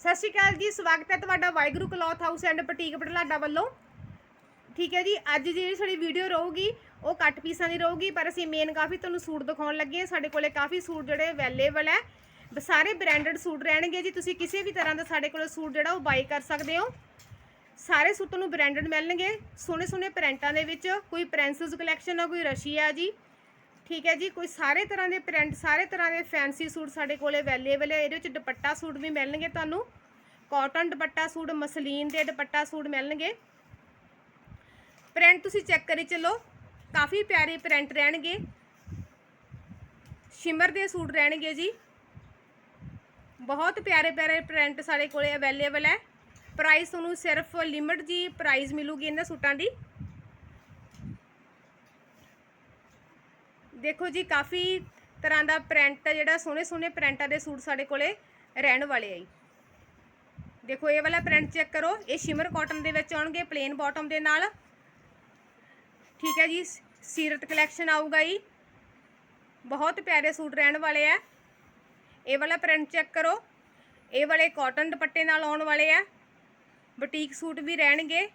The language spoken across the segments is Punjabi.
ਸਤਿ ਸ਼੍ਰੀ ਅਕਾਲ ਜੀ, ਸਵਾਗਤ ਹੈ ਤੁਹਾਡਾ Waheguru cloth house and boutique Budhlada ਵੱਲੋਂ। ਠੀਕ ਹੈ ਜੀ, ਅੱਜ ਦੀ ਜਿਹੜੀ ਸਾਡੀ ਵੀਡੀਓ ਰਹੂਗੀ, ਉਹ ਕੱਟ ਪੀਸਾਂ ਦੀ ਰਹੂਗੀ, ਪਰ ਅਸੀਂ ਮੇਨ ਕਾਫੀ ਤੁਹਾਨੂੰ ਸੂਟ ਦਿਖਾਉਣ ਲੱਗੇ ਹਾਂ। ਸਾਡੇ ਕੋਲੇ ਕਾਫੀ ਸੂਟ ਜਿਹੜੇ ਅਵੇਲੇਬਲ ਹੈ। ਸਾਰੇ ਬ੍ਰਾਂਡਡ ਸੂਟ ਰਹਿਣਗੇ ਜੀ। ਤੁਸੀਂ ਕਿਸੇ ਵੀ ਤਰ੍ਹਾਂ ਦਾ ਸਾਡੇ ਕੋਲੇ ਸੂਟ ਜਿਹੜਾ ਉਹ ਬਾਈ ਕਰ ਸਕਦੇ ਹੋ। ਸਾਰੇ ਸੂਟ ਤੁਹਾਨੂੰ ਬ੍ਰਾਂਡਡ ਮਿਲਣਗੇ। ਸੋਹਣੇ ਸੋਹਣੇ ਪ੍ਰਿੰਟਾਂ ਦੇ ਵਿੱਚ ਕੋਈ ਪ੍ਰਿੰਸਸ ਕਲੈਕਸ਼ਨ ਆ, ਕੋਈ ਰਸ਼ੀਆ ਜੀ। ਠੀਕ ਹੈ ਜੀ, ਕੋਈ ਸਾਰੇ ਤਰ੍ਹਾਂ ਦੇ ਪ੍ਰਿੰਟ ਸਾਰੇ ਤਰ੍ਹਾਂ ਦੇ ਫੈਂਸੀ ਸੂਟ ਸਾਡੇ ਕੋਲੇ ਅਵੇਲੇਬਲ ਹੈ ਇਹਦੇ ਵਿੱਚ ਦੁਪੱਟਾ ਸੂਟ ਵੀ ਮਿਲਣਗੇ ਤੁਹਾਨੂੰ। ਕਾਟਨ ਦੁਪੱਟਾ ਸੂਟ, ਮਸਲੀਨ ਦੇ ਦੁਪੱਟਾ ਸੂਟ ਮਿਲਣਗੇ। ਪ੍ਰਿੰਟ ਤੁਸੀਂ ਚੈੱਕ ਕਰੀ ਚੱਲੋ, ਕਾਫੀ ਪਿਆਰੇ ਪ੍ਰਿੰਟ ਰਹਿਣਗੇ। ਸ਼ਿਮਰ ਦੇ ਸੂਟ ਰਹਿਣਗੇ ਜੀ। ਬਹੁਤ ਪਿਆਰੇ ਪਿਆਰੇ ਪ੍ਰਿੰਟ ਸਾਡੇ ਕੋਲੇ ਅਵੇਲੇਬਲ ਹੈ ਪ੍ਰਾਈਸ ਤੁਹਾਨੂੰ ਸਿਰਫ ਲਿਮਿਟ ਜੀ ਪ੍ਰਾਈਸ ਮਿਲੂਗੀ ਇਹਨਾਂ ਸੂਟਾਂ ਦੀ। ਦੇਖੋ ਜੀ, ਕਾਫੀ ਤਰ੍ਹਾਂ ਦਾ ਪ੍ਰਿੰਟ ਜਿਹੜਾ ਸੋਹਣੇ ਸੋਹਣੇ ਪ੍ਰਿੰਟਾਂ ਦੇ ਸੂਟ ਸਾਡੇ ਕੋਲੇ ਰਹਿਣ ਵਾਲੇ ਆ ਜੀ। ਦੇਖੋ, ਇਹ ਵਾਲਾ ਪ੍ਰਿੰਟ ਚੈੱਕ ਕਰੋ, ਇਹ ਸ਼ਿਮਰ ਕਾਟਨ ਦੇ ਵਿੱਚ ਆਉਣਗੇ ਪਲੇਨ ਬਾਟਮ ਦੇ ਨਾਲ। ਠੀਕ ਹੈ ਜੀ, ਸੀਰਤ ਕਲੈਕਸ਼ਨ ਆਊਗਾ ਜੀ। ਬਹੁਤ ਪਿਆਰੇ ਸੂਟ ਰਹਿਣ ਵਾਲੇ ਆ। ਇਹ ਵਾਲਾ ਪ੍ਰਿੰਟ ਚੈੱਕ ਕਰੋ, ਇਹ ਵਾਲੇ ਕਾਟਨ ਦੁਪੱਟੇ ਨਾਲ ਆਉਣ ਵਾਲੇ ਆ। ਬੁਟੀਕ ਸੂਟ ਵੀ ਰਹਿਣਗੇ।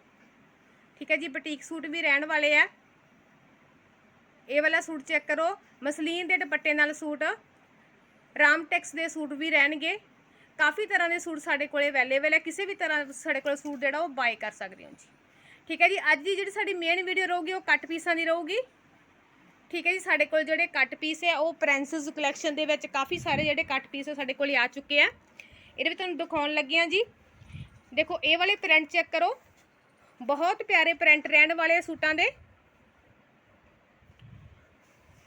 ਠੀਕ ਹੈ ਜੀ, ਬੁਟੀਕ ਸੂਟ ਵੀ ਰਹਿਣ ਵਾਲੇ ਆ। ਇਹ ਵਾਲਾ ਸੂਟ ਚੈੱਕ ਕਰੋ। ਮਸਲੀਨ ਦੇ ਦੁਪੱਟੇ ਨਾਲ ਸੂਟ। ਰਾਮਟੈਕਸ ਦੇ ਸੂਟ ਵੀ ਰਹਿਣਗੇ। ਕਾਫੀ ਤਰ੍ਹਾਂ ਦੇ ਸੂਟ ਸਾਡੇ ਕੋਲੇ ਅਵੇਲੇਬਲ ਹੈ। ਕਿਸੇ ਵੀ ਤਰ੍ਹਾਂ ਸਾਡੇ ਕੋਲ ਸੂਟ ਜਿਹੜਾ ਉਹ ਬਾਏ ਕਰ ਸਕਦੇ ਹੋ ਜੀ। ਠੀਕ ਹੈ ਜੀ, ਅੱਜ ਦੀ ਜਿਹੜੀ ਸਾਡੀ ਮੇਨ ਵੀਡੀਓ ਰਹੂਗੀ, ਉਹ ਕੱਟ ਪੀਸਾਂ ਦੀ ਰਹੂਗੀ। ਠੀਕ ਹੈ ਜੀ, ਸਾਡੇ ਕੋਲ ਜਿਹੜੇ ਕੱਟ ਪੀਸ ਹੈ, ਉਹ ਪ੍ਰਿੰਸਸ ਕਲੈਕਸ਼ਨ ਦੇ ਵਿੱਚ ਕਾਫੀ ਸਾਰੇ ਜਿਹੜੇ ਕੱਟ ਪੀਸ ਸਾਡੇ ਕੋਲ ਆ ਚੁੱਕੇ ਆ। ਇਹਦੇ ਵਿੱਚ ਤੁਹਾਨੂੰ ਦਿਖਾਉਣ ਲੱਗੇ ਆ ਜੀ। ਦੇਖੋ, ਇਹ ਵਾਲੇ ਪ੍ਰਿੰਟ ਚੈੱਕ ਕਰੋ। ਬਹੁਤ ਪਿਆਰੇ ਪ੍ਰਿੰਟ ਰਹਿਣ ਵਾਲੇ ਆ ਸੂਟਾਂ ਦੇ।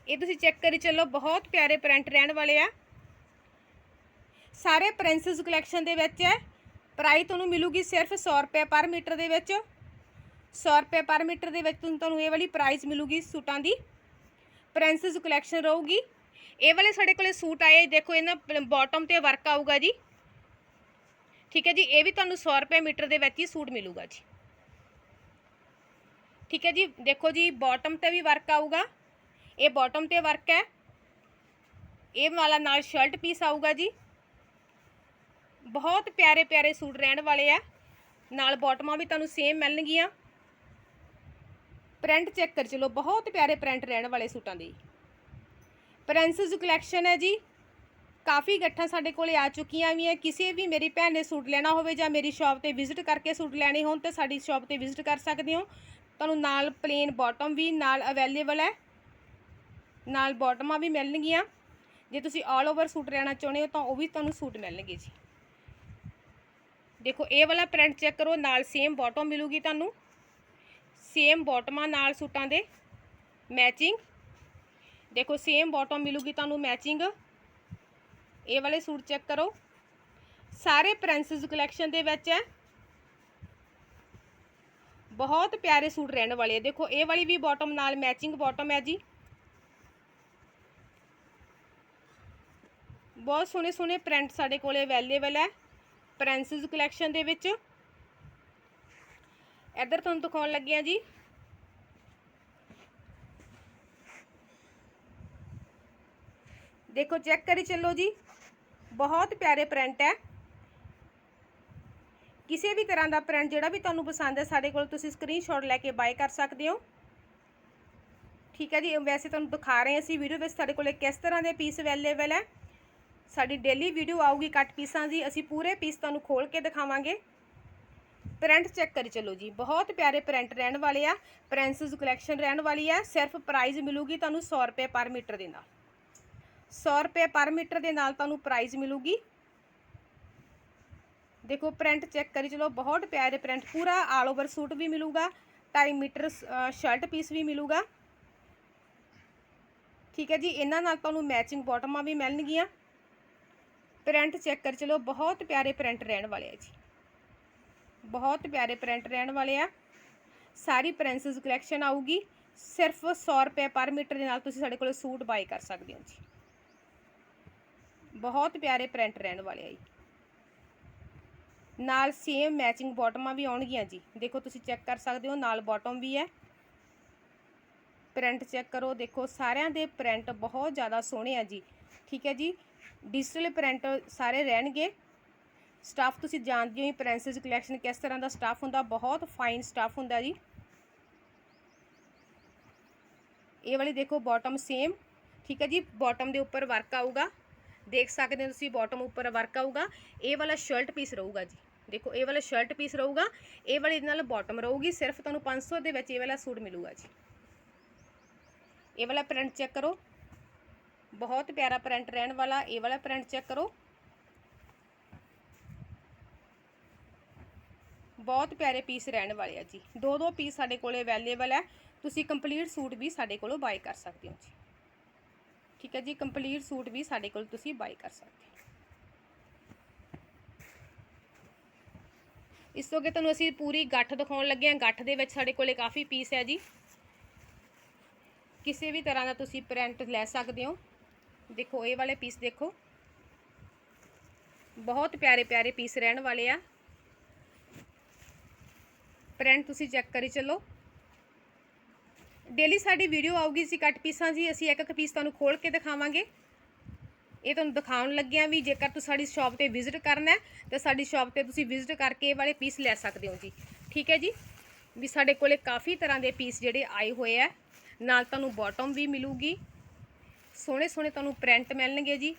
ਇਹ ਤੁਸੀਂ ਚੈੱਕ ਕਰੀ ਚੱਲੋ, ਬਹੁਤ ਪਿਆਰੇ ਪ੍ਰਿੰਟ ਰਹਿਣ ਵਾਲੇ ਆ। ਸਾਰੇ ਪ੍ਰਿੰਸਸ ਕਲੈਕਸ਼ਨ ਦੇ ਵਿੱਚ ਹੈ। ਪ੍ਰਾਈਸ ਤੁਹਾਨੂੰ ਮਿਲੂਗੀ ਸਿਰਫ 100 ਰੁਪਏ ਪਰ ਮੀਟਰ ਦੇ ਵਿੱਚ। 100 ਰੁਪਏ ਪਰ ਮੀਟਰ ਦੇ ਵਿੱਚ ਤੁਹਾਨੂੰ ਇਹ ਵਾਲੀ ਪ੍ਰਾਈਸ ਮਿਲੂਗੀ ਸੂਟਾਂ ਦੀ। ਪ੍ਰਿੰਸਸ ਕਲੈਕਸ਼ਨ ਰਹੂਗੀ। ਇਹ ਵਾਲੇ ਸਾਡੇ ਕੋਲੇ ਸੂਟ ਆਏ, ਦੇਖੋ ਇਹਨਾਂ ਬਾਟਮ ਤੇ ਵਰਕ ਆਊਗਾ ਜੀ। ਠੀਕ ਹੈ ਜੀ, ਇਹ ਵੀ ਤੁਹਾਨੂੰ 100 ਰੁਪਏ ਮੀਟਰ ਦੇ ਵਿੱਚ ਹੀ ਸੂਟ ਮਿਲੂਗਾ ਜੀ। ਠੀਕ ਹੈ ਜੀ, ਦੇਖੋ ਜੀ ਬਾਟਮ ਤੇ ਵੀ ਵਰਕ ਆਊਗਾ। ਇਹ ਬਾਟਮ ਤੇ ਵਰਕ ਹੈ। ਇਹ ਵਾਲਾ ਨਾਲ ਸ਼ਰਟ ਪੀਸ ਆਊਗਾ ਜੀ। ਬਹੁਤ ਪਿਆਰੇ ਪਿਆਰੇ ਸੂਟ ਰਹਿਣ ਵਾਲੇ ਆ। ਨਾਲ ਬਾਟਮਾਂ ਵੀ ਤੁਹਾਨੂੰ ਸੇਮ ਮਿਲਣਗੀਆਂ। ਪ੍ਰਿੰਟ ਚੈੱਕ ਕਰ ਚਲੋ, ਬਹੁਤ ਪਿਆਰੇ ਪ੍ਰਿੰਟ ਰਹਿਣ ਵਾਲੇ ਸੂਟਾਂ ਦੇ। ਪ੍ਰਿੰਸਸ ਕਲੈਕਸ਼ਨ ਹੈ ਜੀ। ਕਾਫੀ ਗੱਠਾਂ ਸਾਡੇ ਕੋਲੇ ਆ ਚੁੱਕੀਆਂ ਵੀ ਹੈ ਕਿਸੇ ਵੀ ਮੇਰੀ ਭੈਣ ਨੇ ਸੂਟ ਲੈਣਾ ਹੋਵੇ ਜਾਂ ਮੇਰੀ ਸ਼ਾਪ ਤੇ ਵਿਜ਼ਿਟ ਕਰਕੇ ਸੂਟ ਲੈਣੇ ਹੋਣ, ਤਾਂ ਸਾਡੀ ਸ਼ਾਪ ਤੇ ਵਿਜ਼ਿਟ ਕਰ ਸਕਦੇ ਹੋ। ਤੁਹਾਨੂੰ ਨਾਲ ਪਲੇਨ ਬਾਟਮ ਵੀ ਨਾਲ ਅਵੇਲੇਬਲ ਹੈ। ਨਾਲ ਬਾਟਮਾਂ ਵੀ ਮਿਲਣਗੀਆਂ। ਜੇ ਤੁਸੀਂ ਆਲ ਓਵਰ ਸੂਟ ਰਹਿਣਾ ਚਾਹੁੰਦੇ ਹੋ ਤਾਂ ਉਹ ਵੀ ਤੁਹਾਨੂੰ ਸੂਟ ਮਿਲਣਗੇ ਜੀ। ਦੇਖੋ, ਇਹ ਵਾਲਾ ਪ੍ਰਿੰਟ ਚੈੱਕ ਕਰੋ, ਨਾਲ ਸੇਮ ਬਾਟਮ ਮਿਲੂਗੀ ਤੁਹਾਨੂੰ। ਸੇਮ ਬਾਟਮਾਂ ਨਾਲ ਸੂਟਾਂ ਦੇ ਮੈਚਿੰਗ ਦੇਖੋ ਸੇਮ ਬਾਟਮ ਮਿਲੂਗੀ ਤੁਹਾਨੂੰ ਮੈਚਿੰਗ ਇਹ ਵਾਲੇ ਸੂਟ ਚੈੱਕ ਕਰੋ। ਸਾਰੇ ਪ੍ਰਿੰਸਸ ਕਲੈਕਸ਼ਨ ਦੇ ਵਿੱਚ ਹੈ। ਬਹੁਤ ਪਿਆਰੇ ਸੂਟ ਰਹਿਣ ਵਾਲੇ ਆ। ਦੇਖੋ, ਇਹ ਵਾਲੀ ਵੀ ਬਾਟਮ ਨਾਲ ਮੈਚਿੰਗ ਬਾਟਮ ਹੈ ਜੀ। ਬਹੁਤ ਸੋਹਣੇ ਸੋਹਣੇ ਪ੍ਰਿੰਟ ਸਾਡੇ ਕੋਲੇ ਅਵੇਲੇਬਲ ਹੈ ਪ੍ਰਿੰਸਸ ਕਲੈਕਸ਼ਨ ਦੇ ਵਿੱਚ। ਇੱਧਰ ਤੁਹਾਨੂੰ ਦਿਖਾਉਣ ਲੱਗੇ ਆ ਜੀ। ਦੇਖੋ ਚੈੱਕ ਕਰੀ ਚੱਲੋ ਜੀ। ਬਹੁਤ ਪਿਆਰੇ ਪ੍ਰਿੰਟ ਹੈ। ਕਿਸੇ ਵੀ ਤਰ੍ਹਾਂ ਦਾ ਪ੍ਰਿੰਟ ਜਿਹੜਾ ਵੀ ਤੁਹਾਨੂੰ ਪਸੰਦ ਹੈ, ਸਾਡੇ ਕੋਲ ਤੁਸੀਂ ਸਕਰੀਨਸ਼ਾਟ ਲੈ ਕੇ ਬਾਏ ਕਰ ਸਕਦੇ ਹੋ। ਠੀਕ ਹੈ ਜੀ, ਵੈਸੇ ਤੁਹਾਨੂੰ ਦਿਖਾ ਰਹੇ ਅਸੀਂ ਵੀਡੀਓ ਵਿੱਚ ਸਾਡੇ ਕੋਲੇ ਕਿਸ ਤਰ੍ਹਾਂ ਦੇ ਪੀਸ ਅਵੇਲੇਬਲ ਹੈ। ਸਾਡੀ ਡੇਲੀ ਵੀਡੀਓ ਆਊਗੀ ਕੱਟ ਪੀਸਾਂ ਦੀ, ਅਸੀਂ ਪੂਰੇ ਪੀਸ ਤੁਹਾਨੂੰ ਖੋਲ ਕੇ ਦਿਖਾਵਾਂਗੇ। ਪ੍ਰਿੰਟ ਚੈੱਕ ਕਰੀ ਚਲੋ ਜੀ, ਬਹੁਤ ਪਿਆਰੇ ਪ੍ਰਿੰਟ ਰਹਿਣ ਵਾਲੇ ਆ ਪ੍ਰਿੰਸਸ ਕਲੈਕਸ਼ਨ ਰਹਿਣ ਵਾਲੀ ਆ, ਸਿਰਫ ਪ੍ਰਾਈਸ ਮਿਲੂਗੀ ਤੁਹਾਨੂੰ 100 ਰੁਪਏ ਪਰ ਮੀਟਰ ਦੇ ਨਾਲ। 100 ਰੁਪਏ ਪਰ ਮੀਟਰ ਦੇ ਨਾਲ ਤੁਹਾਨੂੰ ਪ੍ਰਾਈਸ ਮਿਲੂਗੀ। ਦੇਖੋ ਪ੍ਰਿੰਟ ਚੈੱਕ ਕਰੀ ਚਲੋ, ਬਹੁਤ ਪਿਆਰੇ ਪ੍ਰਿੰਟ ਪੂਰਾ ਆਲ ਓਵਰ ਸੂਟ ਵੀ ਮਿਲੂਗਾ 2.5 ਮੀਟਰ ਸ਼ਰਟ ਪੀਸ ਵੀ ਮਿਲੂਗਾ। ਠੀਕ ਹੈ ਜੀ, ਇਹਨਾਂ ਨਾਲ ਤੁਹਾਨੂੰ ਮੈਚਿੰਗ ਬਾਟਮਾਂ ਵੀ ਮਿਲਣਗੀਆਂ। ਪ੍ਰਿੰਟ ਚੈੱਕ ਕਰ ਚਲੋ, ਬਹੁਤ ਪਿਆਰੇ ਪ੍ਰਿੰਟ ਰਹਿਣ ਵਾਲੇ ਆ ਜੀ। ਬਹੁਤ ਪਿਆਰੇ ਪ੍ਰਿੰਟ ਰਹਿਣ ਵਾਲੇ ਆ। ਸਾਰੀ ਪ੍ਰਿੰਸਸ ਕਲੈਕਸ਼ਨ ਆਊਗੀ। ਸਿਰਫ 100 ਰੁਪਏ ਪਰ ਮੀਟਰ ਦੇ ਨਾਲ ਤੁਸੀਂ ਸਾਡੇ ਕੋਲ ਸੂਟ ਬਾਈ ਕਰ ਸਕਦੇ ਹੋ ਜੀ। ਬਹੁਤ ਪਿਆਰੇ ਪ੍ਰਿੰਟ ਰਹਿਣ ਵਾਲੇ ਆ ਜੀ। ਨਾਲ ਸੇਮ ਮੈਚਿੰਗ ਬਾਟਮਾਂ ਵੀ ਆਉਣਗੀਆਂ ਜੀ। ਦੇਖੋ ਤੁਸੀਂ ਚੈੱਕ ਕਰ ਸਕਦੇ ਹੋ, ਨਾਲ ਬਾਟਮ ਵੀ ਹੈ। ਪ੍ਰਿੰਟ ਚੈੱਕ ਕਰੋ, ਦੇਖੋ ਸਾਰਿਆਂ ਦੇ ਪ੍ਰਿੰਟ ਬਹੁਤ ਜ਼ਿਆਦਾ ਸੋਹਣੇ ਆ ਜੀ। ਠੀਕ ਹੈ ਜੀ? ਡਿਜੀਟਲ ਪ੍ਰਿੰਟ ਸਾਰੇ ਰਹਿਣਗੇ। ਸਟਾਫ ਤੁਸੀਂ ਜਾਣਦੇ ਹੋ ਹੀ ਪ੍ਰਿੰਸੈਸ ਕਲੈਕਸ਼ਨ ਕਿਸ ਤਰ੍ਹਾਂ ਦਾ ਸਟਾਫ ਹੁੰਦਾ, ਬਹੁਤ ਫਾਈਨ ਸਟਾਫ ਹੁੰਦਾ ਜੀ। ਇਹ ਵਾਲੀ ਦੇਖੋ ਬਾਟਮ ਸੇਮ ਠੀਕ ਹੈ ਜੀ ਬਾਟਮ ਦੇ ਉੱਪਰ ਵਰਕ ਆਊਗਾ। ਦੇਖ ਸਕਦੇ ਹੋ ਤੁਸੀਂ ਬਾਟਮ ਉੱਪਰ ਵਰਕ ਆਊਗਾ। ਇਹ ਵਾਲਾ ਸ਼ਰਟ ਪੀਸ ਰਹੂਗਾ ਜੀ। ਦੇਖੋ ਇਹ ਵਾਲਾ ਸ਼ਰਟ ਪੀਸ ਰਹੂਗਾ। ਇਹ ਵਾਲੀ ਇਹਦੇ ਨਾਲ ਬਾਟਮ ਰਹੂਗੀ, ਸਿਰਫ ਤੁਹਾਨੂੰ 500 ਦੇ ਵਿੱਚ ਇਹ ਵਾਲਾ ਸੂਟ ਮਿਲੂਗਾ ਜੀ। ਇਹ ਵਾਲਾ ਪ੍ਰਿੰਟ ਚੈੱਕ ਕਰੋ। ਬਹੁਤ ਪਿਆਰਾ ਪ੍ਰਿੰਟ ਰਹਿਣ ਵਾਲਾ, ਇਹ ਵਾਲਾ ਪ੍ਰਿੰਟ ਚੈੱਕ ਕਰੋ। ਬਹੁਤ ਪਿਆਰੇ ਪੀਸ ਰਹਿਣ ਵਾਲੇ ਆ ਜੀ। ਦੋ ਦੋ ਪੀਸ ਸਾਡੇ ਕੋਲੇ ਅਵੇਲੇਬਲ ਹੈ ਤੁਸੀਂ ਕੰਪਲੀਟ ਸੂਟ ਵੀ ਸਾਡੇ ਕੋਲੋਂ ਬਾਈ ਕਰ ਸਕਦੇ ਹੋ ਜੀ। ਠੀਕ ਹੈ ਜੀ ਕੰਪਲੀਟ ਸੂਟ ਵੀ ਸਾਡੇ ਕੋਲ ਤੁਸੀਂ ਬਾਈ ਕਰ ਸਕਦੇ ਹੋ। ਇਸ ਤੋਂ ਅੱਗੇ ਤੁਹਾਨੂੰ ਅਸੀਂ ਪੂਰੀ ਗੱਠ ਦਿਖਾਉਣ ਲੱਗੇ ਹਾਂ। ਗੱਠ ਦੇ ਵਿੱਚ ਸਾਡੇ ਕੋਲੇ ਕਾਫੀ ਪੀਸ ਹੈ ਜੀ। ਕਿਸੇ ਵੀ ਤਰ੍ਹਾਂ ਦਾ ਤੁਸੀਂ ਪ੍ਰਿੰਟ ਲੈ ਸਕਦੇ ਹੋ। ਦੇਖੋ, ਇਹ ਵਾਲੇ ਪੀਸ ਦੇਖੋ। ਬਹੁਤ ਪਿਆਰੇ ਪਿਆਰੇ ਪੀਸ ਰਹਿਣ ਵਾਲੇ ਆ। ਪ੍ਰਿੰਟ ਤੁਸੀਂ ਚੈੱਕ ਕਰੀ ਚੱਲੋ। ਡੇਲੀ ਸਾਡੀ ਵੀਡੀਓ ਆਊਗੀ ਸੀ ਕੱਟ ਪੀਸਾਂ ਜੀ ਅਸੀਂ ਇੱਕ ਇੱਕ ਪੀਸ ਤੁਹਾਨੂੰ ਖੋਲ ਕੇ ਦਿਖਾਵਾਂਗੇ। ਇਹ ਤੁਹਾਨੂੰ ਦਿਖਾਉਣ ਲੱਗਿਆ ਵੀ ਜੇਕਰ ਤੁਸੀਂ ਸਾਡੀ ਸ਼ਾਪ ਤੇ ਵਿਜ਼ਿਟ ਕਰਨਾ ਹੈ, ਤਾਂ ਸਾਡੀ ਸ਼ਾਪ ਤੇ ਤੁਸੀਂ ਵਿਜ਼ਿਟ ਕਰਕੇ ਇਹ ਵਾਲੇ ਪੀਸ ਲੈ ਸਕਦੇ ਹੋ ਜੀ। ਠੀਕ ਹੈ ਜੀ? ਵੀ ਸਾਡੇ ਕੋਲੇ ਕਾਫੀ ਤਰ੍ਹਾਂ ਦੇ ਪੀਸ ਜਿਹੜੇ ਆਏ ਹੋਏ ਆ। ਨਾਲ ਤੁਹਾਨੂੰ ਬਾਟਮ ਵੀ ਮਿਲੂਗੀ। ਸੋਹਣੇ ਸੋਹਣੇ ਤੁਹਾਨੂੰ ਪ੍ਰਿੰਟ ਮਿਲਣਗੇ ਜੀ।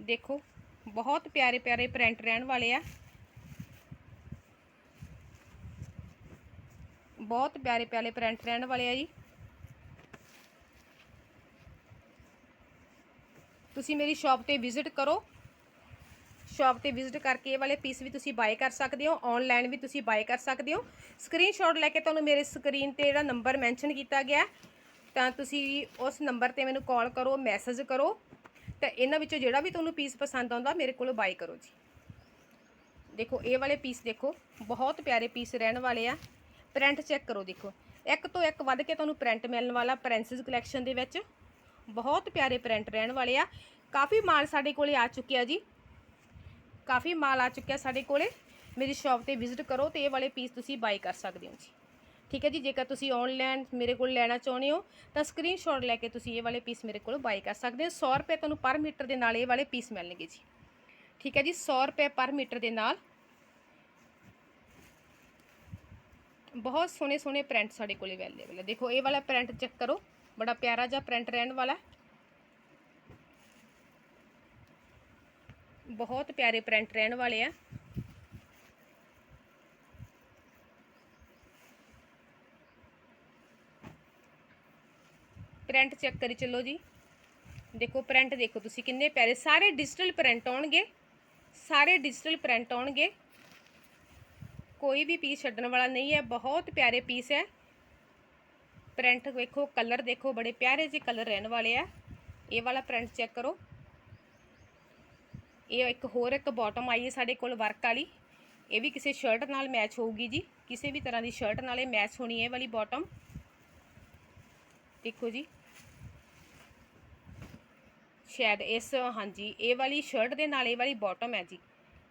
ਦੇਖੋ, ਬਹੁਤ ਪਿਆਰੇ ਪਿਆਰੇ ਪ੍ਰਿੰਟ ਰਹਿਣ ਵਾਲੇ ਆ। ਬਹੁਤ ਪਿਆਰੇ ਪਿਆਰੇ ਪ੍ਰਿੰਟ ਰਹਿਣ ਵਾਲੇ ਆ ਜੀ। ਤੁਸੀਂ ਮੇਰੀ ਸ਼ਾਪ ਤੇ ਵਿਜ਼ਿਟ ਕਰੋ। ਸ਼ਾਪ ਤੇ ਵਿਜ਼ਿਟ ਕਰਕੇ ਇਹ ਵਾਲੇ ਪੀਸ ਵੀ ਤੁਸੀਂ ਬਾਏ ਕਰ ਸਕਦੇ ਹੋ। ਆਨਲਾਈਨ ਵੀ ਤੁਸੀਂ ਬਾਏ ਕਰ ਸਕਦੇ ਹੋ। ਸਕਰੀਨਸ਼ਾਟ ਲੈ ਕੇ ਤੁਹਾਨੂੰ ਮੇਰੇ ਸਕਰੀਨ ਤੇ ਜਿਹੜਾ ਨੰਬਰ ਮੈਂਸ਼ਨ ਕੀਤਾ ਗਿਆ ਤਾਂ ਤੁਸੀਂ ਉਸ ਨੰਬਰ ਤੇ ਮੈਨੂੰ ਕਾਲ ਕਰੋ, ਮੈਸੇਜ ਕਰੋ ਤਾਂ ਇਹਨਾਂ ਵਿੱਚੋਂ ਜਿਹੜਾ ਵੀ ਤੁਹਾਨੂੰ ਪੀਸ ਪਸੰਦ ਆਉਂਦਾ ਮੇਰੇ ਕੋਲੋਂ ਬਾਏ ਕਰੋ ਜੀ। ਦੇਖੋ, ਇਹ ਵਾਲੇ ਪੀਸ ਦੇਖੋ, ਬਹੁਤ ਪਿਆਰੇ ਪੀਸ ਰਹਿਣ ਵਾਲੇ ਆ। ਪ੍ਰਿੰਟ ਚੈੱਕ ਕਰੋ ਦੇਖੋ। ਇੱਕ ਤੋਂ ਇੱਕ ਵੱਧ ਕੇ ਤੁਹਾਨੂੰ ਪ੍ਰਿੰਟ ਮਿਲਣ ਵਾਲਾ ਪ੍ਰਿੰਸੈਸ ਕਲੈਕਸ਼ਨ ਦੇ ਵਿੱਚ ਬਹੁਤ ਪਿਆਰੇ ਪ੍ਰਿੰਟ ਰਹਿਣ ਵਾਲੇ ਆ। ਕਾਫੀ ਮਾਲ ਸਾਡੇ ਕੋਲੇ ਆ ਚੁੱਕਿਆ ਜੀ। ਕਾਫੀ ਮਾਲ ਆ ਚੁੱਕਿਆ ਸਾਡੇ ਕੋਲੇ। ਮੇਰੀ ਸ਼ਾਪ ਤੇ ਵਿਜ਼ਿਟ ਕਰੋ ਤੇ ਇਹ ਵਾਲੇ ਪੀਸ ਤੁਸੀਂ ਬਾਈ ਕਰ ਸਕਦੇ ਹੋ ਜੀ। ਠੀਕ ਹੈ ਜੀ, ਜੇਕਰ ਤੁਸੀਂ ਆਨਲਾਈਨ ਮੇਰੇ ਕੋਲ ਲੈਣਾ ਚਾਹੁੰਦੇ ਹੋ, ਤਾਂ ਸਕਰੀਨਸ਼ਾਟ ਲੈ ਕੇ ਤੁਸੀਂ ਇਹ ਵਾਲੇ ਪੀਸ ਮੇਰੇ ਕੋਲ ਬਾਈ ਕਰ ਸਕਦੇ ਹੋ। 100 ਰੁਪਏ ਤੁਹਾਨੂੰ ਪਰ ਮੀਟਰ ਦੇ ਨਾਲ ਇਹ ਵਾਲੇ ਪੀਸ ਮਿਲਣਗੇ ਜੀ। ਠੀਕ ਹੈ ਜੀ 100 ਰੁਪਏ ਪਰ ਮੀਟਰ ਦੇ ਨਾਲ। ਬਹੁਤ ਸੋਹਣੇ ਸੋਹਣੇ ਪ੍ਰਿੰਟ ਸਾਡੇ ਕੋਲ ਅਵੇਲੇਬਲ ਹੈ। ਦੇਖੋ, ਇਹ ਵਾਲਾ ਪ੍ਰਿੰਟ ਚੈੱਕ ਕਰੋ। ਬੜਾ ਪਿਆਰਾ ਜਿਹਾ ਪ੍ਰਿੰਟ ਰਹਿਣ ਵਾਲਾ। ਬਹੁਤ ਪਿਆਰੇ ਪ੍ਰਿੰਟ ਰਹਿਣ ਵਾਲੇ ਆ। ਪ੍ਰਿੰਟ ਚੈੱਕ ਕਰੀ ਚੱਲੋ ਜੀ। ਦੇਖੋ ਪ੍ਰਿੰਟ ਦੇਖੋ ਤੁਸੀਂ ਕਿੰਨੇ ਪਿਆਰੇ, ਸਾਰੇ ਡਿਜੀਟਲ ਪ੍ਰਿੰਟ ਆਉਣਗੇ। ਸਾਰੇ ਡਿਜੀਟਲ ਪ੍ਰਿੰਟ ਆਉਣਗੇ। ਕੋਈ ਵੀ ਪੀਸ ਛੱਡਣ ਵਾਲਾ ਨਹੀਂ ਹੈ, ਬਹੁਤ ਪਿਆਰੇ ਪੀਸ ਹੈ। ਪ੍ਰਿੰਟ ਵੇਖੋ ਕਲਰ ਦੇਖੋ, ਬੜੇ ਪਿਆਰੇ ਜਿਹੇ ਕਲਰ ਰਹਿਣ ਵਾਲੇ ਆ। ਇਹ ਵਾਲਾ ਪ੍ਰਿੰਟ ਚੈੱਕ ਕਰੋ। ਇਹ ਇੱਕ ਹੋਰ ਇੱਕ ਬਾਟਮ ਆਈ ਹੈ ਸਾਡੇ ਕੋਲ ਵਰਕ ਵਾਲੀ। ਇਹ ਵੀ ਕਿਸੇ ਸ਼ਰਟ ਨਾਲ ਮੈਚ ਹੋਊਗੀ ਜੀ। ਕਿਸੇ ਵੀ ਤਰ੍ਹਾਂ ਦੀ ਸ਼ਰਟ ਨਾਲ ਇਹ ਮੈਚ ਹੋਣੀ ਹੈ ਇਹ ਵਾਲੀ ਬਾਟਮ ਦੇਖੋ ਜੀ। ਸ਼ਾਇਦ ਇਸ, ਹਾਂਜੀ, ਇਹ ਵਾਲੀ ਸ਼ਰਟ ਦੇ ਨਾਲ ਇਹ ਵਾਲੀ ਬਾਟਮ ਹੈ ਜੀ।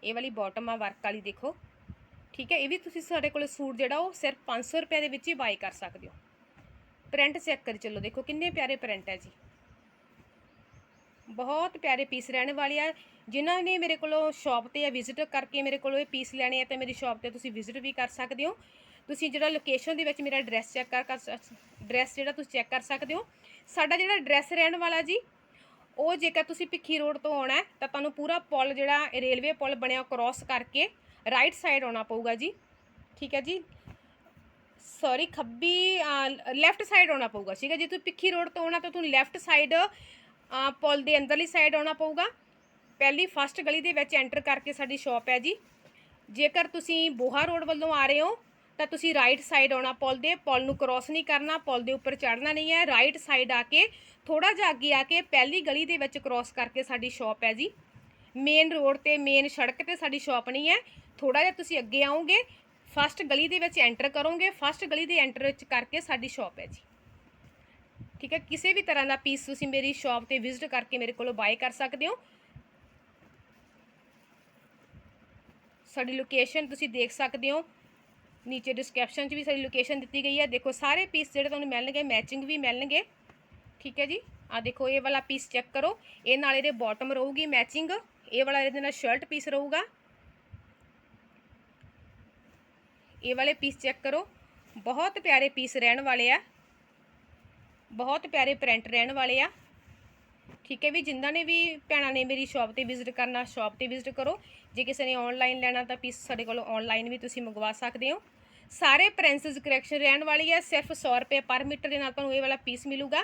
ਇਹ ਵਾਲੀ ਬਾਟਮ ਆ ਵਰਕ ਵਾਲੀ ਦੇਖੋ। ਠੀਕ ਹੈ, ਇਹ ਵੀ ਤੁਸੀਂ ਸਾਡੇ ਕੋਲ ਸੂਟ ਜਿਹੜਾ ਉਹ ਸਿਰਫ 500 ਰੁਪਏ ਦੇ ਵਿੱਚ ਹੀ ਬਾਈ ਕਰ ਸਕਦੇ ਹੋ। ਪ੍ਰਿੰਟ ਚੈੱਕ ਕਰ ਚੱਲੋ, ਦੇਖੋ ਕਿੰਨੇ ਪਿਆਰੇ ਪ੍ਰਿੰਟ ਹੈ ਜੀ। ਬਹੁਤ ਪਿਆਰੇ ਪੀਸ ਰਹਿਣ ਵਾਲੇ ਆ। ਜਿਨ੍ਹਾਂ ਨੇ ਮੇਰੇ ਕੋਲੋਂ ਸ਼ਾਪ ਤੇ ਆ ਵਿਜ਼ਿਟ ਕਰਕੇ ਮੇਰੇ ਕੋਲੋਂ ਇਹ ਪੀਸ ਲੈਣੇ ਆ, ਤੇ ਮੇਰੀ ਸ਼ਾਪ ਤੇ ਤੁਸੀਂ ਵਿਜ਼ਿਟ ਵੀ ਕਰ ਸਕਦੇ ਹੋ। ਤੁਸੀਂ ਜਿਹੜਾ ਲੋਕੇਸ਼ਨ ਦੇ ਵਿੱਚ ਮੇਰਾ ਐਡਰੈਸ ਚੈੱਕ ਕਰ ਕਰ ਐਡਰੈਸ ਜਿਹੜਾ ਤੁਸੀਂ ਚੈੱਕ ਕਰ ਸਕਦੇ ਹੋ। ਸਾਡਾ ਜਿਹੜਾ ਐਡਰੈਸ ਰਹਿਣ ਵਾਲਾ ਜੀ ਉਹ ਜੇਕਰ ਤੁਸੀਂ ਭਿੱਖੀ ਰੋਡ ਤੋਂ ਆਉਣਾ ਹੈ, ਤਾਂ ਤੁਹਾਨੂੰ ਪੂਰਾ ਪੁਲ ਜਿਹੜਾ ਰੇਲਵੇ ਪੁਲ ਬਣਿਆ ਕ੍ਰਾਸ ਕਰਕੇ ਰਾਈਟ ਸਾਈਡ ਆਉਣਾ ਪਊਗਾ ਜੀ। ਠੀਕ ਹੈ ਜੀ? ਸੌਰੀ ਖੱਬੀ ਲੈਫਟ ਸਾਈਡ ਆਉਣਾ ਪਊਗਾ। ਠੀਕ ਹੈ ਜੇ? ਤੁਸੀਂ ਭਿੱਖੀ ਰੋਡ ਤੋਂ ਆਉਣਾ ਤਾਂ ਤੁਹਾਨੂੰ ਲੈਫਟ ਸਾਈਡ ਪੁਲ ਦੇ ਅੰਦਰਲੀ ਸਾਈਡ ਆਉਣਾ ਪਊਗਾ। ਪਹਿਲੀ ਫਸਟ ਗਲੀ ਦੇ ਵਿੱਚ ਐਂਟਰ ਕਰਕੇ ਸਾਡੀ ਸ਼ਾਪ ਹੈ ਜੀ। ਜੇਕਰ ਤੁਸੀਂ ਬੋਹਾ ਰੋਡ ਵੱਲੋਂ ਆ ਰਹੇ ਹੋ ਤਾਂ ਤੁਸੀਂ ਰਾਈਟ ਸਾਈਡ ਆਉਣਾ ਪੁਲ ਦੇ, ਪੁਲ ਨੂੰ ਕ੍ਰਾਸ ਨਹੀਂ ਕਰਨਾ, ਪੁਲ ਦੇ ਉੱਪਰ ਚੜ੍ਹਨਾ ਨਹੀਂ ਹੈ। ਰਾਈਟ ਸਾਈਡ ਆ ਕੇ ਥੋੜਾ ਜਿਹਾ ਅੱਗੇ ਆ ਕੇ ਪਹਿਲੀ ਗਲੀ ਦੇ ਵਿੱਚ ਕ੍ਰਾਸ ਕਰਕੇ ਸਾਡੀ ਸ਼ਾਪ ਹੈ ਜੀ। ਮੇਨ ਰੋਡ ਤੇ ਮੇਨ ਸੜਕ ਤੇ ਸਾਡੀ ਸ਼ਾਪ ਨਹੀਂ ਹੈ। ਥੋੜਾ ਜਿਹਾ ਤੁਸੀਂ ਅੱਗੇ ਆਓਗੇ ਫਸਟ ਗਲੀ ਦੇ ਵਿੱਚ ਐਂਟਰ ਕਰੋਗੇ ਫਸਟ ਗਲੀ ਦੇ ਐਂਟਰ ਵਿੱਚ ਕਰਕੇ ਸਾਡੀ ਸ਼ਾਪ ਹੈ ਜੀ। ਠੀਕ ਹੈ, ਕਿਸੇ ਵੀ ਤਰ੍ਹਾਂ ਦਾ ਪੀਸ ਤੁਸੀਂ ਮੇਰੀ ਸ਼ਾਪ ਤੇ ਵਿਜ਼ਿਟ ਕਰਕੇ ਮੇਰੇ ਕੋਲੋਂ ਬਾਏ ਕਰ ਸਕਦੇ ਹੋ। ਸਾਡੀ ਲੋਕੇਸ਼ਨ ਤੁਸੀਂ ਦੇਖ ਸਕਦੇ ਹੋ। ਨੀਚੇ ਡਿਸਕ੍ਰਿਪਸ਼ਨ 'ਚ ਵੀ ਸਾਡੀ ਲੋਕੇਸ਼ਨ ਦਿੱਤੀ ਗਈ ਹੈ। ਦੇਖੋ, ਸਾਰੇ ਪੀਸ ਜਿਹੜੇ ਤੁਹਾਨੂੰ ਮਿਲਣਗੇ ਮੈਚਿੰਗ ਵੀ ਮਿਲਣਗੇ। ਠੀਕ ਹੈ ਜੀ? ਆ ਦੇਖੋ, ਇਹ ਵਾਲਾ ਪੀਸ ਚੈੱਕ ਕਰੋ। ਇਹ ਨਾਲ ਇਹਦੇ ਬਾਟਮ ਰਹੂਗੀ ਮੈਚਿੰਗ ਇਹ ਵਾਲਾ ਇਹਦੇ ਨਾਲ ਸ਼ਰਟ ਪੀਸ ਰਹੂਗਾ। ਇਹ ਵਾਲੇ ਪੀਸ ਚੈੱਕ ਕਰੋ। ਬਹੁਤ ਪਿਆਰੇ ਪੀਸ ਰਹਿਣ ਵਾਲੇ ਆ। ਬਹੁਤ ਪਿਆਰੇ ਪ੍ਰਿੰਟ ਰਹਿਣ ਵਾਲੇ ਆ। ਠੀਕ ਹੈ ਵੀ ਜਿਨ੍ਹਾਂ ਨੇ ਵੀ ਭੈਣਾਂ ਨੇ ਮੇਰੀ ਸ਼ਾਪ ਤੇ ਵਿਜ਼ਿਟ ਕਰਨਾ ਸ਼ਾਪ ਤੇ ਵਿਜ਼ਿਟ ਕਰੋ। ਜੇ ਕਿਸੇ ਨੇ ਆਨਲਾਈਨ ਲੈਣਾ ਤਾਂ ਪੀਸ ਸਾਡੇ ਕੋਲੋਂ ਆਨਲਾਈਨ ਵੀ ਤੁਸੀਂ ਮੰਗਵਾ ਸਕਦੇ ਹੋ। ਸਾਰੇ ਪ੍ਰਿੰਸਸ ਕਰੈਕਸ਼ਨ ਰਹਿਣ ਵਾਲੀ ਹੈ, ਸਿਰਫ 100 ਰੁਪਏ ਪਰ ਮੀਟਰ ਦੇ ਨਾਲ ਤੁਹਾਨੂੰ ਇਹ ਵਾਲਾ ਪੀਸ ਮਿਲੂਗਾ।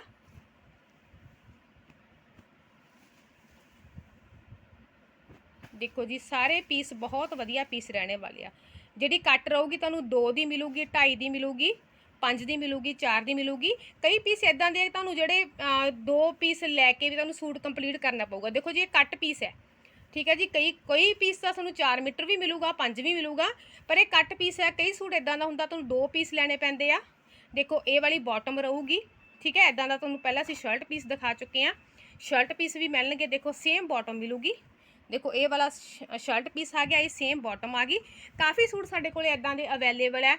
ਦੇਖੋ ਜੀ, ਸਾਰੇ ਪੀਸ ਬਹੁਤ ਵਧੀਆ ਪੀਸ ਰਹਿਣੇ ਵਾਲੇ ਆ। ਜਿਹੜੀ ਕੱਟ ਰਹੂਗੀ ਤੁਹਾਨੂੰ 2 ਦੀ ਮਿਲੂਗੀ 2.5 ਦੀ ਮਿਲੂਗੀ 5 ਦੀ ਮਿਲੂਗੀ 4 ਦੀ ਮਿਲੂਗੀ। ਕਈ ਪੀਸ ਇਦਾਂ ਦੇ ਆ ਤੁਹਾਨੂੰ ਜਿਹੜੇ ਦੋ ਪੀਸ ਲੈ ਕੇ ਵੀ ਤੁਹਾਨੂੰ ਸੂਟ ਕੰਪਲੀਟ ਕਰਨਾ ਪਊਗਾ। ਦੇਖੋ ਜੀ, ਇਹ ਕੱਟ ਪੀਸ ਹੈ। ਠੀਕ ਹੈ ਜੀ, ਕਈ ਕਈ ਪੀਸ ਦਾ ਤੁਹਾਨੂੰ 4 ਮੀਟਰ ਵੀ ਮਿਲੂਗਾ 5 ਵੀ ਮਿਲੂਗਾ, ਪਰ ਇਹ ਕੱਟ ਪੀਸ ਹੈ, ਕਈ ਸੂਟ ਇਦਾਂ ਦਾ ਹੁੰਦਾ, ਤੁਹਾਨੂੰ ਦੋ ਪੀਸ ਲੈਣੇ ਪੈਂਦੇ ਆ। ਦੇਖੋ, ਇਹ ਵਾਲੀ ਬਾਟਮ ਰਹੂਗੀ, ਠੀਕ ਹੈ ਇਦਾਂ ਦਾ ਤੁਹਾਨੂੰ ਪਹਿਲਾਂ ਅਸੀਂ ਸ਼ਰਟ ਪੀਸ ਦਿਖਾ ਚੁੱਕੇ ਆ ਸ਼ਰਟ ਪੀਸ ਵੀ ਮਿਲਣਗੇ, ਦੇਖੋ ਸੇਮ ਬਾਟਮ ਮਿਲੂਗੀ। ਦੇਖੋ, ਇਹ ਵਾਲਾ ਸ਼ਰਟ ਪੀਸ ਆ ਗਿਆ, ਇਹ ਸੇਮ ਬਾਟਮ ਆ ਗਈ। ਕਾਫੀ ਸੂਟ ਸਾਡੇ ਕੋਲੇ ਇਦਾਂ ਦੇ ਅਵੇਲੇਬਲ ਹੈ,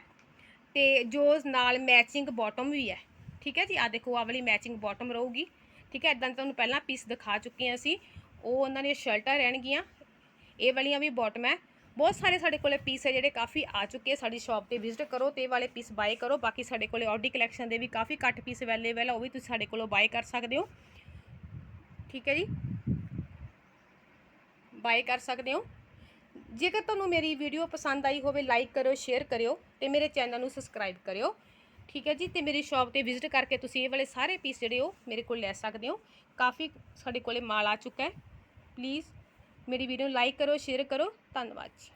ਤੇ ਜੋ ਨਾਲ ਮੈਚਿੰਗ ਬਾਟਮ ਵੀ ਹੈ। ਠੀਕ ਹੈ ਜੀ ਆ ਦੇਖੋ ਆ ਵਾਲੀ ਮੈਚਿੰਗ ਬਾਟਮ ਰਹੂਗੀ। ਠੀਕ ਹੈ ਇਦਾਂ ਤੁਹਾਨੂੰ ਪਹਿਲਾਂ ਪੀਸ ਦਿਖਾ ਚੁੱਕੇ ਹਾਂ ਅਸੀਂ। ਉਹ ਉਹਨਾਂ ਦੀਆਂ ਸ਼ਰਟਾਂ ਰਹਿਣਗੀਆਂ। ਇਹ ਵਾਲੀਆਂ ਵੀ ਬਾਟਮ ਹੈ। ਬਹੁਤ ਸਾਰੇ ਸਾਡੇ ਕੋਲੇ ਪੀਸ ਹੈ ਜਿਹੜੇ ਕਾਫੀ ਆ ਚੁੱਕੇ ਸਾਡੀ ਸ਼ਾਪ ਤੇ ਵਿਜ਼ਿਟ ਕਰੋ ਤੇ ਇਹ ਵਾਲੇ ਪੀਸ ਬਾਏ ਕਰੋ। ਬਾਕੀ ਸਾਡੇ ਕੋਲੇ ਆਡੀ ਕਲੈਕਸ਼ਨ ਦੇ ਵੀ ਕਾਫੀ ਘੱਟ ਪੀਸ ਅਵੇਲੇਬਲ ਆ, ਉਹ ਵੀ ਤੁਸੀਂ ਸਾਡੇ ਕੋਲੋਂ ਬਾਏ ਕਰ ਸਕਦੇ ਹੋ। ਠੀਕ ਹੈ ਜੀ? ਬਾਏ ਕਰ ਸਕਦੇ ਹੋ। ਜੇਕਰ ਤੁਹਾਨੂੰ ਮੇਰੀ ਵੀਡੀਓ ਪਸੰਦ ਆਈ ਹੋਵੇ ਲਾਈਕ ਕਰਿਓ ਸ਼ੇਅਰ ਕਰਿਓ ਤੇ ਮੇਰੇ ਚੈਨਲ ਨੂੰ ਸਬਸਕ੍ਰਾਈਬ ਕਰਿਓ। ਠੀਕ ਹੈ ਜੀ? ਤੇ ਮੇਰੀ ਸ਼ਾਪ ਤੇ ਵਿਜ਼ਿਟ ਕਰਕੇ ਤੁਸੀਂ ਇਹ ਵਾਲੇ ਸਾਰੇ ਪੀਸ ਜਿਹੜੇ ਹੋ ਮੇਰੇ ਕੋਲ ਲੈ ਸਕਦੇ ਹੋ। ਕਾਫੀ ਸਾਡੇ ਕੋਲੇ ਮਾਲ ਆ ਚੁੱਕਾ ਹੈ। ਪਲੀਜ਼ ਮੇਰੀ ਵੀਡੀਓ ਨੂੰ ਲਾਈਕ ਕਰੋ ਸ਼ੇਅਰ ਕਰੋ ਧੰਨਵਾਦ ਜੀ।